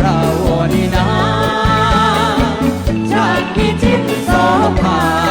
เรานี่นาจากพิจิตโสภา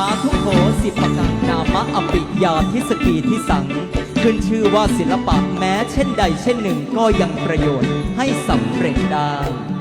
าธุโหสิปกังนามะอปิยาทิสกีทิสัง ขึ้นชื่อว่าศิลปะแม้เช่นใดเช่นหนึ่งก็ยังประโยชน์ให้สำเร็จได้